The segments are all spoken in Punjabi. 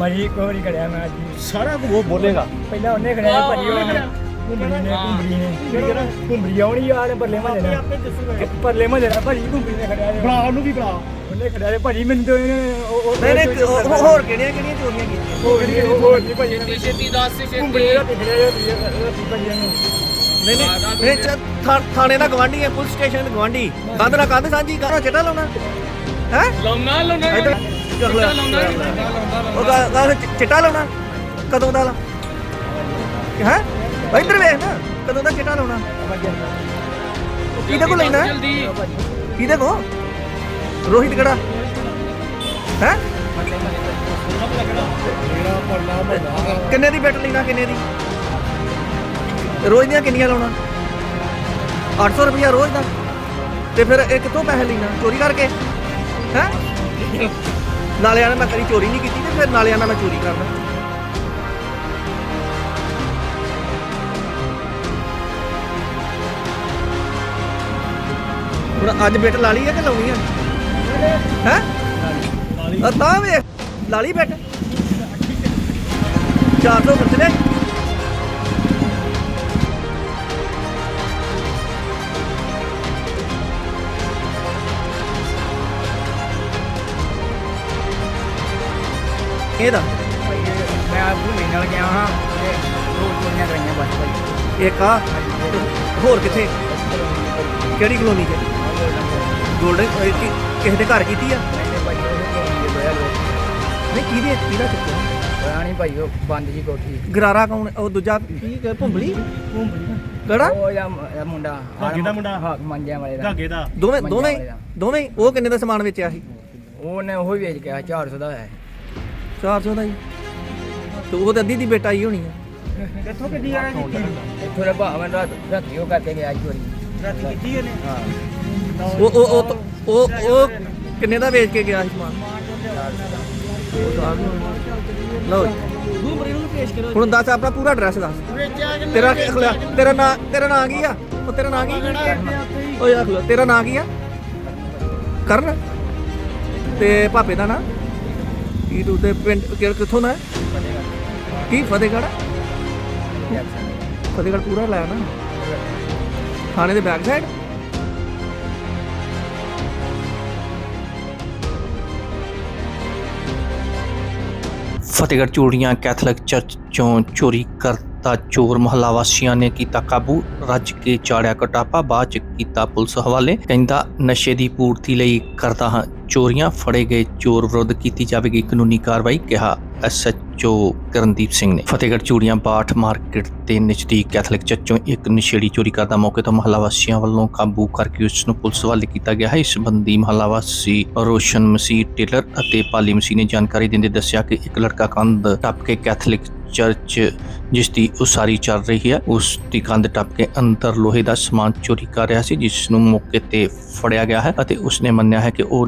ਮਰੀ ਕੋਰੀ ਖੜਿਆ ਮੈਂ ਅੱਜ। ਸਾਰਾ ਕੁਝ ਉਹ ਬੋਲੇਗਾ। ਪਹਿਲਾਂ ਉਹਨੇ ਖੜਿਆ ਭਾਜੀ ਉਹਨੇ ਘੁੰਮਰੀ ਨੇ ਘੁੰਮਰੀ ਨੇ। ਘੁੰਮਰੀ ਆਉਣੀ ਯਾਰ ਪਰਲੇ ਮਹੱਲੇ ਨਾਲ। ਪਰਲੇ ਮਹੱਲੇ ਨਾਲ ਭਾਜੀ ਘੁੰਮਰੀ ਨੇ ਖੜਿਆ ਜੇ। ਬੁਲਾ ਉਹਨੂੰ ਵੀ ਬੁਲਾ ਉਹਨੇ ਖੜਿਆ ਜੇ ਭਾਜੀ ਮੈਨੂੰ ਤਾਂ ਇਹਨੇ ਉਹ- ਉਹ- ਨਹੀਂ ਨਹੀਂ ਉਹ- ਹੋਰ ਕਿਹੜੀਆਂ ਕਿਹੜੀਆਂ ਚੋਰੀਆਂ ਕੀਤੀਆਂ? ਹੋਰ ਨਹੀਂ ਹੋਰ ਨਹੀਂ ਭਾਜੀ ਛੇਤੀ ਛੇਤੀ ਦੱਸ ਛੇਤੀ। ਘੁੰਮਰੀ ਦਾ ਦਿਖ ਰਿਹਾ ਜੀ ਭਾਜੀ ਨੂੰ। ਨਹੀਂ ਨਹੀਂ ਇਹ ਚ ਥਾ- ਥਾਣੇ ਦਾ ਗਵਾਂਢੀ ਹੈ ਪੁਲਿਸ ਸਟੇਸ਼ਨ ਦਾ ਗਵਾਂਢੀ ਕੰਧ ਨਾਲ ਕੰਧ ਸਾਂਝੀ ਕਰੋ ਚਿੱਟਾ ਲਾਉਣਾ। ਹੈ? ਲਾਉਣਾ ਲਾਉਣਾ। ਕਰ ਲੈ ਉਹ ਗਾ ਗਾ ਚਿੱਟਾ ਲਾਉਣਾ। ਕਦੋਂ ਦਾ ਲਾ ਹੈ? ਇੱਧਰ ਵੇਖ ਨਾ। ਕਦੋਂ ਦਾ ਚਿੱਟਾ ਲਾਉਣਾ। ਕਿਹਦੇ ਕੋਲ ਲੈਣਾ? ਕਿਹਦੇ ਕੋ ਰੋਹਿਤ ਕਿਹੜਾ? ਹੈ? ਕਿੰਨੇ ਦੀ ਬੈਟ ਲੈਣਾ ਕਿੰਨੇ ਦੀ? ਰੋਜ਼ ਦੀਆਂ ਕਿੰਨੀਆਂ ਲਾਉਣਾ? 800 ਰੁਪਇਆ ਰੋਜ਼ ਦਾ। ਤੇ ਫਿਰ ਇਹ ਕਿੱਥੋਂ ਪੈਸੇ ਲੈਣਾ? ਚੋਰੀ ਕਰਕੇ। ਹੈ? ਨਾਲਿਆਂ ਨਾਲ ਮੈਂ ਕਦੀ ਚੋਰੀ ਨਹੀਂ ਕੀਤੀ ਤੇ ਫਿਰ ਨਾਲਿਆਂ ਨਾਲ ਮੈਂ ਚੋਰੀ ਕਰਦਾ। ਹੁਣ ਅੱਜ ਬਿੱਟ ਲਾ ਲਈ ਹੈ ਕਿ ਲਾਉਣੀ ਹੈ? ਹੈ ਤਾਂ ਵੇ ਲਾ ਲਈ ਬਿੱਟ। 400 ਖਰਚ ਲੈ ਇਹਦਾ ਮੈਂ ਆਪ ਘੁੰਮੀ ਨਾਲ ਗਿਆ ਹਾਂ ਤੇ ਦੋ ਬਸ ਇੱਕ ਆ? ਹੋਰ ਕਿੱਥੇ? ਕਿਹੜੀ ਕਲੋਨੀ 'ਚ? ਗੋਲਡਨ ਕਿਸੇ ਦੇ ਘਰ ਕੀਤੀ ਆ? ਨਹੀਂ ਭਾਜੀ ਉਹ ਦੇ ਨਹੀਂ ਕਿਹਦੇ ਕਿਹਦਾ ਚੁੱਕਿਆ ਪਤਾ ਨਹੀਂ ਭਾਈ ਉਹ ਬੰਦ ਜੀ ਕੋਠੀ। ਗਰਾਰਾ ਕੌਣ? ਉਹ ਦੂਜਾ ਕੀ ਕਿ ਭੁੰਬਲੀ? ਕਿਹੜਾ? ਉਹ ਮ- ਇਹਦਾ ਮੁੰਡਾ ਹਾਕੀ ਦਾ ਮੁੰਡਾ? ਹਾਂ ਮੰਜਿਆਂ ਵਾਲੇ ਦਾ। ਧਾਗੇ ਦਾ। ਦੋਵੇਂ ਮੰਜਾ ਦੋਵੇਂ ਵਾਲੇ ਦਾ। ਦੋਵੇਂ ਉਹ ਕਿੰਨੇ ਦਾ ਸਮਾਨ ਵੇਚਿਆ ਸੀ? ਉਹਨੇ ਉਹ ਹੀ ਵੇਚ ਗਿਆ 400 ਦਾ ਹੈ 400 ਦਾ ਹੀ। ਤੇ ਉਹ ਤਾਂ ਅੱਧੀ ਦੀ ਬੇਟਾ ਹੀ ਹੋਣੀ ਆ। ਕਿੱਥੋਂ ਕਿੱਡੀ ਆ ਇੱਥੋਂ ਦਾ ਭਾਵੇਂ ਰਾਤ ਰਾਤੀ ਉਹ ਕਰਕੇ ਗਿਆ ਚੋਰੀ। ਰਾਤੀ ਕੀਤੀ ਇਹਨੇ ਹਾਂ। ਉਹ ਉਹ ਉਹ ਉਹ ਉਹ ਕਿੰਨੇ ਦਾ ਵੇਚ ਕੇ ਗਿਆ ਸੀ ਸਮਾਨ? ਲਓ ਜੀ। ਹੁਣ ਦੱਸ ਆਪਣਾ ਪੂਰਾ ਐਡਰੈਸ ਦੱਸ। ਤੇਰਾ ਕੀ ਅਖਲਾ ਤੇਰਾ ਨਾਂ ਤੇਰਾ ਨਾਂ ਕੀ ਆ? ਉਹ ਤੇਰਾ ਨਾਂ ਕੀ? ਓਏ ਆਖ ਲੋ ਤੇਰਾ ਨਾਂ ਕੀ ਆ? ਕਰਨ। ਤੇ ਭਾਪੇ ਦਾ ਨਾਂ? ਕੀ ਤੂੰ ਤੇ ਪਿੰਡ ਕਿ- ਕਿੱਥੋਂ ਦਾ ਹੈ? ਕੀ? ਫਤਿਹਗੜ੍ਹ? ਫਤਿਹਗੜ੍ਹ ਪੂਰਾ ਲੈ ਨਾ ਥਾਣੇ ਦੇ back side Fatehgarh Churian Catholic church ਚੋਂ ਚੋਰੀ ਕਰਤਾ ਚੋਰ। ਮਹੱਲਾ ਵਾਸੀਆਂ ਨੇ ਕੀਤਾ ਕਾਬੂ। ਰੱਜ ਕੇ ਚਾੜਿਆ ਕਟਾਪਾ। ਬਾਅਦ ਚ ਕੀਤਾ ਪੁਲਿਸ ਹਵਾਲੇ। ਕਹਿੰਦਾ, ਨਸ਼ੇ ਦੀ ਪੂਰਤੀ ਲਈ ਕਰਦਾ ਹਾਂ। ਚੋਰੀਆਂ ਫੜੇ ਗਏ ਚੋਰ ਵਿਰੁੱਧ ਕੀਤੀ ਜਾਵੇਗੀ ਕਾਨੂੰਨੀ ਕਾਰਵਾਈ, ਕਿਹਾ ਐਸਐਚਓ ਕਰਨਦੀਪ ਸਿੰਘ ਨੇ। ਫਤਿਹਗੜ੍ਹ ਚੂੜੀਆਂ ਬਾਠ ਮਾਰਕੀਟ ਦੇ ਨਜ਼ਦੀਕ ਕੈਥਲਿਕ ਚਰਚ ਚੋਂ ਇੱਕ ਨਸ਼ੇੜੀ ਚੋਰੀ ਕਰਦਾ ਮੌਕੇ ਤੋਂ ਮਹੱਲਾ ਵਾਸੀਆਂ ਵੱਲੋਂ ਕਾਬੂ ਕਰਕੇ ਉਸ ਨੂੰ ਪੁਲਿਸ ਹਵਾਲੇ ਕੀਤਾ ਗਿਆ ਹੈ। ਇਸ ਸੰਬੰਧੀ ਮਹੱਲਾ ਵਾਸੀ ਰੋਸ਼ਨ ਮਸੀਹ ਟੇਲਰ ਅਤੇ ਪਾਲੀ ਮਸੀਹ ਨੇ ਜਾਣਕਾਰੀ ਦਿੰਦੇ ਦੱਸਿਆ ਕਿ ਇੱਕ ਲੜਕਾ ਕੰਧ ਟੱਪ ਕੇ ਕੈਥਲਿਕ ਚਰਚ ਜਿਸ ਦੀ ਉਸਾਰੀ ਚੱਲ ਰਹੀ ਹੈ, ਉਸ ਦੀ ਕੰਧ ਟੱਪ ਕੇ ਅੰਦਰ ਲੋਹੇ ਦਾ ਸਮਾਨ ਚੋਰੀ ਕਰ ਰਿਹਾ ਸੀ, ਜਿਸ ਨੂੰ ਮੌਕੇ ਤੇ ਫੜਿਆ ਗਿਆ ਹੈ ਅਤੇ ਉਸਨੇ ਮੰਨਿਆ ਹੈ ਕਿ ਉਹ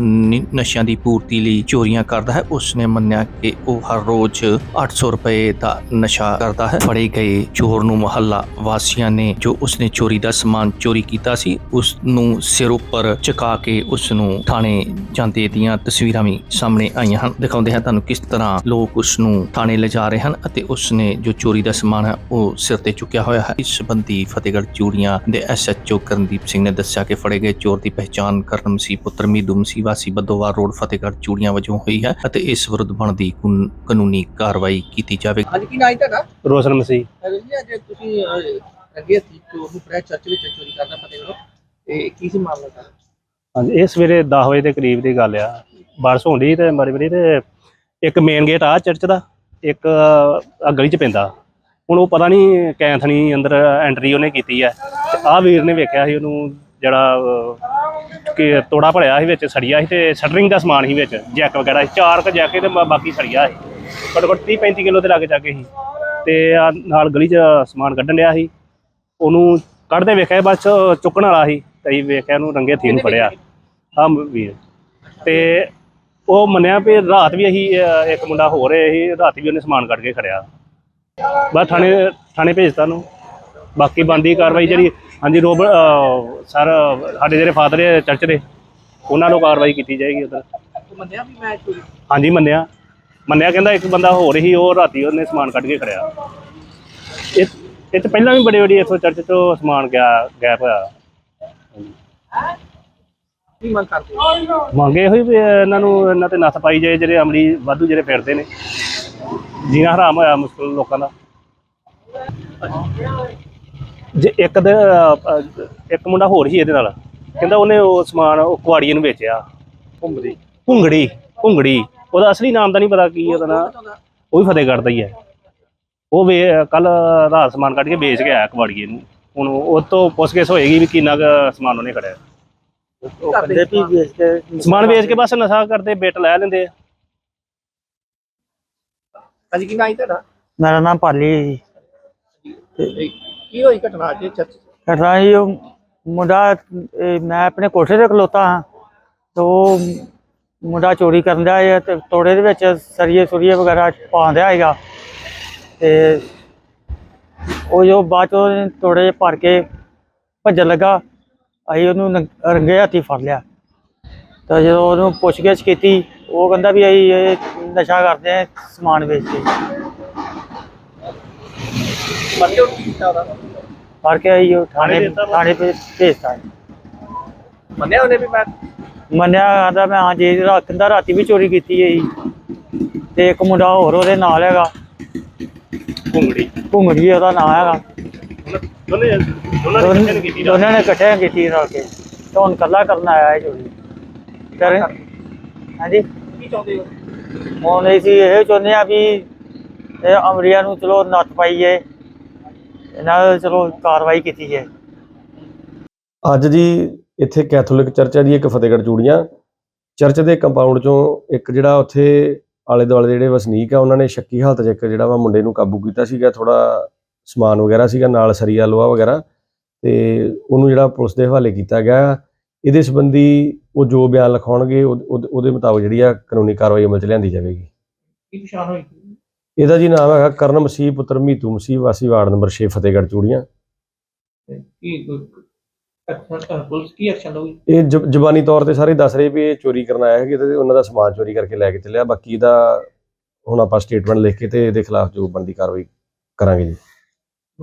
ਨਸ਼ਿਆਂ ਦੀ ਪੂਰਤੀ ਲਈ ਚੋਰੀਆਂ ਕਰਦਾ ਹੈ। ਉਸਨੇ ਮੰਨਿਆ ਕਿ ਉਹ ਹਰ ਰੋਜ਼ 800 ਰੁਪਏ ਦਾ ਨਸ਼ਾ ਕਰਦਾ ਹੈ। ਫੜੇ ਗਏ ਚੋਰ ਨੂੰ ਮੁਹੱਲਾ ਵਾਸੀਆਂ ਨੇ ਜੋ ਉਸਨੇ ਚੋਰੀ ਦਾ ਸਮਾਨ ਚੋਰੀ ਕੀਤਾ ਸੀ, ਉਸ ਨੂੰ ਸਿਰ ਉੱਪਰ ਚੁਕਾ ਕੇ ਉਸ ਨੂੰ ਥਾਣੇ ਜਾਂਦੇ ਦੀਆਂ ਤਸਵੀਰਾਂ ਵੀ ਸਾਹਮਣੇ ਆਈਆਂ ਹਨ। ਦਿਖਾਉਂਦੇ ਹਨ ਤੁਹਾਨੂੰ ਕਿਸ ਤਰ੍ਹਾਂ ਲੋਕ ਉਸ ਨੂੰ ਥਾਣੇ ਲਿਜਾ ਰਹੇ ਹਨ ਅਤੇ ਉਸ ਨੇ ਜੋ ਚੋਰੀ ਦਾ ਸਮਾਨ ਹੈ ਉਹ ਸਿਰ ਤੇ ਚੁੱਕਿਆ ਹੋਇਆ ਹੈ। ਇਸ ਸੰਬੰਧੀ ਫਤਿਹਗੜ੍ਹ ਚੂੜੀਆਂ ਦੇ ਐਸਐਚਓ ਕਰਨਦੀਪ ਸਿੰਘ ਨੇ ਦੱਸਿਆ ਕਿ ਫੜੇ ਗਏ ਚੋਰ ਦੀ ਪਹਿਚਾਣ ਕਰਨ ਮਸੀਹ ਪੁੱਤਰ ਮੀਦੂ ਮਸੀਹ ਵਾਸੀ ਬੱਦੋਵਾਰ ਰੋਡ ਫਤਿਹਗੜ੍ਹ ਚੂੜੀਆਂ ਵਜੋਂ ਹੋਈ ਹੈ ਅਤੇ ਇਸ ਵਿਰੁੱਧ ਬਣਦੀ ਕਾਨੂੰਨ- ਕਾਰਵਾਈ ਕੀਤੀ ਜਾਵੇਗੀ। ਅੱਜ ਕੀ ਨਾਈ ਤੁਹਾਡਾ? ਰੋਸ਼ਨ ਮਸੀਹ। ਜੀ ਅੱਜ ਤੁਸੀਂ ਅੱਗੇ ਸੀ ਚੋਰ ਨੂੰ ਪ੍ਰੈਸ ਚਰਚ ਵਿੱਚ ਚੋਰੀ ਕਰਦਾ ਕਰੋ ਤੇ ਕੀ ਸੀ ਮਾਮਲਾ ਦਾ ਹਾਂਜੀ ਇਹ ਸਵੇਰੇ 10 ਵਜੇ ਦੇ ਕਰੀਬ ਦੀ ਗੱਲ ਆ। ਬਾਰਿਸ਼ ਹੋਣ ਡਈ ਤੇ ਮਾੜੀ ਮਾੜੀ ਤੇ ਇੱਕ ਮੇਨ ਗੇਟ ਆ ਚਰਚ ਦਾ। ਇੱਕ ਆ ਗਲੀ ਚ ਪੈਂਦਾ। ਹੁਣ ਉਹ ਪਤਾ ਨਹੀਂ ਕੈਂਥਣੀ ਅੰਦਰ ਐਂਟਰੀ ਉਹਨੇ ਕੀਤੀ ਹੈ ਆ ਵੀਰ ਨੇ ਵੇਖਿਆ ਸੀ ਉਹਨੂੰ ਜਿਹੜਾ ਅਹ, ਕਿ ਤੋੜਾ ਭਲਿਆ ਸੀ ਵਿੱਚ ਸੜੀਆ ਸੀ ਤੇ ਸ਼ਟਰਿੰਗ ਦਾ ਸਮਾਨ ਸੀ ਵਿੱਚ ਜੈਕ ਵਗੈਰਾ ਸੀ। ਚਾਰ ਕ ਜੈਕੇ ਤੇ ਬਾ- ਬਾਕੀ ਸੜੀਆ ਸੀ। ਘੱਟੋ ਘੱਟ 30 35 ਕਿਲੋ ਦੇ ਲਾਗੇ ਜਾ ਕੇ ਸੀ। ਤੇ ਆ ਨਾਲ ਗਲੀ ਚ ਸਮਾਨ ਕੱਢਣ ਡਿਆ ਸੀ। ਉਹਨੂੰ ਕੱਢਦੇ ਵੇਖਿਆ ਬਸ ਚੁੱਕਣ ਵਾਲਾ ਸੀ। ਤੇ ਅਸੀਂ ਵੇਖਿਆ ਉਹਨੂੰ ਰੰਗੇ ਹੱਥੀਂ ਨੂੰ ਫੜਿਆ ਹਾਂ ਵੀਰ। ਤੇ ਉਹ ਮੰਨਿਆ ਵੀ ਰਾਤ ਵੀ ਅਸੀਂ ਅਹ, ਇੱਕ ਮੁੰਡਾ ਹੈ ਅਸੀਂ ਰਾਤ ਵੀ ਉਹਨੇ ਸਮਾਨ ਕੱਢ ਕੇ ਖੜਿਆ। ਬਸ ਥਾਣੇ ਥਾਣੇ ਭੇਜਤਾ ਨੂੰ ਬਾਕੀ ਬੰਦੀ ਕਾਰਵਾਈ ਜਿਹੜੀ ਹਾਂਜੀ ਰੋਬ ਅਹ, ਸਰ ਸਾਡੇ ਜਿਹੜੇ ਫਾਦਰ ਹੈ ਚਰਚ ਦੇ ਉਹਨਾਂ ਨੂੰ ਕਾਰਵਾਈ ਕੀਤੀ ਜਾਏਗੀ ਉਧਰ। ਮੰਨਿਆ ਵੀ ਮੈਂ ਚੋਰੀ ਹਾਂਜੀ ਮੰਨਿਆ। ਮੰਨਿਆ ਕਹਿੰਦਾ ਇੱਕ ਬੰਦਾ ਹੋਰ ਹੀ ਉਹ ਰਾਤੀ ਉਹਨੇ ਸਮਾਨ ਕੱਢ ਕੇ ਖੜਿਆ। ਇਹ ਇਹ ਤੋਂ ਪਹਿਲਾਂ ਵੀ ਬੜੇ ਬੜੀ ਇੱਥੋਂ ਚਰਚ ਤੋਂ ਸਮਾਨ ਗਿਆ ਗਾਇਬ ਹੋਇਆ। ਕੀ ਮੰਗ ਕਰਦੇ ਮੰਗੇ ਹੋਈ ਵੀ ਇਹਨਾਂ ਨੂੰ ਇਹਨਾਂ ਤੇ ਨੱਥ ਪਾਈ ਜਾਏ ਜਿਹੜੇ ਅਮਲੀ ਵਾਧੂ ਜਿਹੜੇ ਫਿਰਦੇ ਨੇ। ਜੀਣਾ ਹਰਾਮ ਹੋਇਆ ਮੁਸ਼ਕਲ ਲੋਕਾਂ ਦਾ। ਜੇ ਇੱਕ ਦੇ ਇੱਕ ਮੁੰਡਾ ਹੋਰ ਸੀ ਇਹਦੇ ਨਾਲ। ਕਹਿੰਦਾ ਉਹਨੇ ਉਹ ਸਮਾਨ ਉਹ ਕੁਆੜੀਏ ਨੂੰ ਵੇਚਿਆ। ਘੁੰਮਦੀ ਭੁੰਗੜੀ ਭੁੰਗੜੀ। ਉਹਦਾ ਅਸਲੀ ਨਾਮ ਤਾਂ ਨਹੀਂ ਪਤਾ ਕੀ ਉਹਦਾ ਨਾਂ। ਉਹ ਵੀ ਫਤਿਹਗੜ੍ਹ ਦਾ ਹੀ ਹੈ। ਉਹ ਵੇ ਕੱਲ ਰਾਤ ਸਮਾਨ ਕੱਢ ਕੇ ਵੇਚ ਕੇ ਆਇਆ ਕੁਆੜੀਏ ਨੂੰ। ਹੁਣ ਉਹ ਤੋਂ ਪੁੱਛਗਿੱਛ ਹੋਏਗੀ ਵੀ ਕਿੰਨਾ ਕੁ ਸਮਾਨ ਉਹਨੇ ਖੜਿਆ। ਉਹ ਕਰਦੇ ਵੀ ਵੇਚ ਕੇ ਸਮਾਨ ਵੇਚ ਕੇ ਬਸ ਨਸ਼ਾ ਕਰਦੇ ਬਿੱਟ ਲੈ ਲੈਂਦੇ ਆ। ਹਾਂਜੀ ਕੀ ਨਾਮ ਤੁਹਾਡਾ? ਮੇਰਾ ਨਾਮ ਪਾਲੀ ਹੈ ਜੀ। ਤੇ ਕੀ ਹੋਈ ਘਟਨਾ ਅੱਜ ਚਰਚ ਘਟਨਾ ਜੀ ਉਹ ਮੁੰਡਾ ਇਹ ਮੈਂ ਆਪਣੇ ਕੋਠੇ ਤੇ ਖਲੋਤਾ ਹਾਂ ਤੇ ਉਹ ਮੁੰਡਾ ਚੋਰੀ ਕਰਨ ਦਾ ਹੈ ਤੇ ਤੋੜੇ ਦੇ ਵਿੱਚ ਸਰੀਏ ਸੁਰੀਏ ਵਗੈਰਾ ਪਾਉਂਦਾ ਹੈਗਾ। ਤੇ ਉਹ ਜੋ ਬਾਅਦ ਚੋਂ ਤੋੜੇ ਭਰ ਕੇ ਭੱਜਣ ਲੱਗਾ। ਅਸੀਂ ਉਹਨੂੰ ਨੰਗ- ਰੰਗੇ ਹੱਥੀ ਫੜ ਲਿਆ। ਤਾਂ ਜਦੋਂ ਉਹਨੂੰ ਪੁੱਛਗਿੱਛ ਕੀਤੀ ਉਹ ਕਹਿੰਦਾ ਵੀ ਅਸੀਂ ਇਹ ਨਸ਼ਾ ਕਰਦੇ ਆ ਸਮਾਨ ਵੇਚ ਕੇ। ਬੰਦੇ ਉਹ ਕੀ ਕੀਤਾ ਉਹਦਾ? ਫੜ ਕੇ ਅਸੀਂ ਉਹ ਥਾਣੇ ਥਾਣੇ ਦਿੱਤਾ ਵਾ? ਥਾਣੇ ਭੇ- ਭੇਜਤਾ। ਮੰਨਿਆ ਉਹਨੇ ਵੀ ਮੈਂ? ਮੰਨਿਆ ਆਂਦਾ ਮੈਂ ਹਾਂ ਜੀ ਰਾਤ ਕਹਿੰਦਾ ਰਾਤੀ ਵੀ ਚੋਰੀ ਕੀਤੀ ਹੈ ਜੀ। ਤੇ ਇੱਕ ਮੁੰਡਾ ਹੋਰ ਉਹਦੇ ਨਾਲ ਹੈਗਾ। ਭੁੰਗੜੀ ਘੁੰਗੜੀ ਉਹਦਾ ਨਾਂ ਹੈਗਾ। ਦੋਨੇ ਦੋਨਾਂ ਨੇ ਇਕੱਠੇ ਕੀਤੀ ਰਾਤ। ਦੋਨਾਂ ਨੇ ਇਕੱਠੇ ਕੀਤੀ ਰਲ ਕੇ। ਤੇ ਹੁਣ ਕੱਲਾ ਕਰਨ ਆਇਆ ਹੈ ਚੋਰੀ ਕਰ ਹਾਂਜੀ? ਕੀ ਚਾਹੁੰਦੇ ਹੋ? ਹੁਣ ਅਸੀਂ ਇਹ ਚਾਹੁੰਦੇ ਆ ਵੀ ਇਹ ਅਮਰੀਆ ਨੂੰ ਚਲੋ ਨੱਥ ਪਾਈਏ ਇਹਨਾਂ ਦਾ ਚਲੋ ਕਾਰਵਾਈ ਕੀਤੀ ਜਾਏ। ਅੱਜ ਜੀ ਇੱਥੇ ਕੈਥੋਲਿਕ ਚਰਚ ਹੈ ਜੀ ਇੱਕ ਫਤਿਹਗੜ੍ਹ ਚੂੜੀਆਂ। ਚਰਚ ਦੇ ਕੰਪਾਊਂਡ ਚੋਂ ਇੱਕ ਜਿਹੜਾ ਉੱਥੇ ਆਲੇ ਦੁਆਲੇ ਦੇ ਜਿਹੜੇ ਵਸਨੀਕ ਆ ਉਹਨਾਂ ਨੇ ਸ਼ੱਕੀ ਹਾਲਤ 'ਚ ਇੱਕ ਜਿਹੜਾ ਵਾ ਮੁੰਡੇ ਨੂੰ ਕਾਬੂ ਕੀਤਾ ਸੀਗਾ। ਥੋੜਾ ਸਮਾਨ ਵਗੈਰਾ ਸੀਗਾ ਨਾਲ ਸਰੀਆ ਲੋਹਾ ਵਗੈਰਾ ਤੇ ਉਹਨੂੰ ਜਿਹੜਾ ਪੁਲਿਸ ਦੇ ਹਵਾਲੇ ਕੀਤਾ ਗਿਆ। ਇਹਦੇ ਸੰਬੰਧੀ ਉਹ ਜੋ ਬਿਆਨ ਲਿਖਾਉਣਗੇ ਉਹ- ਉਹਦੇ ਮੁਤਾਬਕ ਜਿਹੜੀ ਆ ਕਾਨੂੰਨੀ ਕਾਰਵਾਈ ਅਮਲ 'ਚ ਲਿਆਂਦੀ ਜਾਵੇਗੀ। ਕੀ ਪਛਾਣ ਹੋਈ? ਇਹਦਾ ਜੀ ਨਾਮ ਹੈਗਾ ਕਰਨ ਮਸੀਹ ਪੁੱਤਰ ਮੀਤੂ ਮਸੀਹ ਵਾਸੀ ਵਾਰਡ ਨੰਬਰ 6 ਫਤਿਹਗੜ੍ਹ ਚੂੜੀਆਂ। ਕੀ ਐਕਸ਼ਨ ਪੁਲਿਸ ਕੀ ਐਕਸ਼ਨ ਲਊਗੀ? ਇਹ ਜ਼ੁਬਾਨੀ ਤੌਰ ਤੇ ਸਾਰੇ ਦੱਸ ਰਹੇ ਵੀ ਇਹ ਚੋਰੀ ਕਰਨ ਆਇਆ ਹੈ ਤੇ ਉਹਨਾਂ ਦਾ ਸਮਾਨ ਚੋਰੀ ਕਰਕੇ ਲੈ ਕੇ ਚੱਲਿਆ। ਬਾਕੀ ਦਾ ਹੁਣ ਆਪਾਂ ਸਟੇਟਮੈਂਟ ਲਿਖ ਕੇ ਤੇ ਇਹਦੇ ਖਿਲਾਫ ਜੋ ਬਣਦੀ ਕਾਰਵਾਈ ਕਰਾਂਗੇ ਜੀ।